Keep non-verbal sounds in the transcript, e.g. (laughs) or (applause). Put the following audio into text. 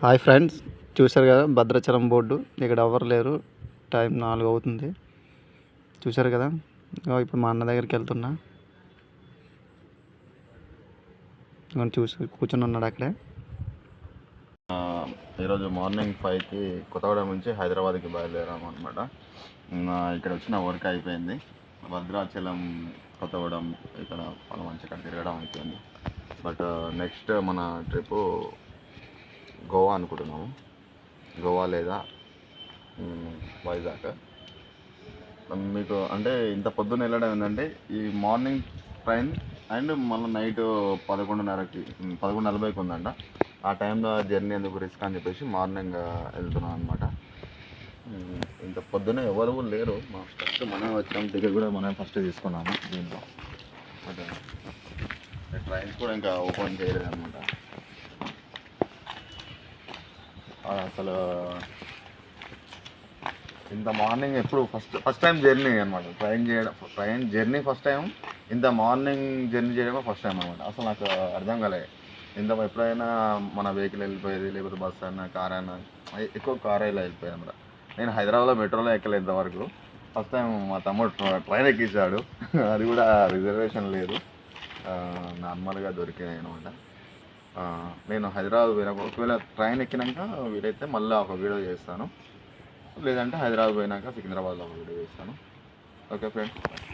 Hi friends చూశారు కదా Bhadrachalam board? ఇక్కడ ఎవరు లేరు. టైం నాలుగు అవుతుంది. చూశారు కదా? ఇప్పుడు మా అన్న దగ్గరికి వెళ్తున్నా. చూసి కూర్చొని ఉన్నాడు అక్కడే. ఈరోజు మార్నింగ్ ఫైవ్కి కొత్తగూడెం నుంచి హైదరాబాద్కి బయలుదేరాము అనమాట ఇక్కడ వచ్చిన వర్క్ అయిపోయింది. భద్రాచలం కొత్తగూడెం ఇక్కడ మన మంచి ఇక్కడ తిరగడం అయిపోయింది. బట్ నెక్స్ట్ మన ట్రిప్ గోవా అనుకుంటున్నాము. గోవా లేదా? వైజాగ్. మీకు అంటే ఇంత పొద్దున్న వెళ్ళడం ఏంటంటే ఈ మార్నింగ్ ట్రైన్ అండ్ మళ్ళీ నైట్ పదకొండున్నరకి పదకొండు నలభైకి ఉందంట. ఆ టైంలో జర్నీ ఎందుకు రిస్క్ అని చెప్పేసి మార్నింగ్ వెళ్తున్నాం అనమాట ఇంత పొద్దున ఎవరు కూడా లేరు. మా ఫస్ట్ మనం వచ్చాం. టికెట్ కూడా మనం ఫస్ట్ తీసుకున్నాము దీంట్లో. ట్రైన్స్ కూడా ఇంకా ఓపెన్ చేయలేదు అనమాట అసలు ఇంత మార్నింగ్ ఎప్పుడు ఫస్ట్ ఫస్ట్ టైం జర్నీ అనమాట ట్రైన్ చేయడం ట్రైన్ జర్నీ ఫస్ట్ టైం ఇంత మార్నింగ్ జర్నీ చేయడమే ఫస్ట్ టైం అనమాట అసలు నాకు అర్థం కాలేదు ఇంత ఎప్పుడైనా మన వెహికల్ వెళ్ళిపోయేది లేకపోతే బస్ అయినా కార్ అయినా ఎక్కువ కార్ ఇలా వెళ్ళిపోయాయి అనమాట నేను హైదరాబాద్లో మెట్రోలో ఎక్కలేదు ఇంతవరకు. ఫస్ట్ టైం మా తమ్ముడు ట్రైన్ ఎక్కించాడు. (laughs) అది కూడా రిజర్వేషన్ లేదు. నార్మల్గా దొరికినాయి అనమాట నేను హైదరాబాద్ పోయినాక ఒకవేళ ట్రైన్ ఎక్కినాక వీలైతే మళ్ళీ ఒక వీడియో చేస్తాను. లేదంటే హైదరాబాద్ పోయినాక సికింద్రాబాద్లో ఒక వీడియో చేస్తాను. Okay friends.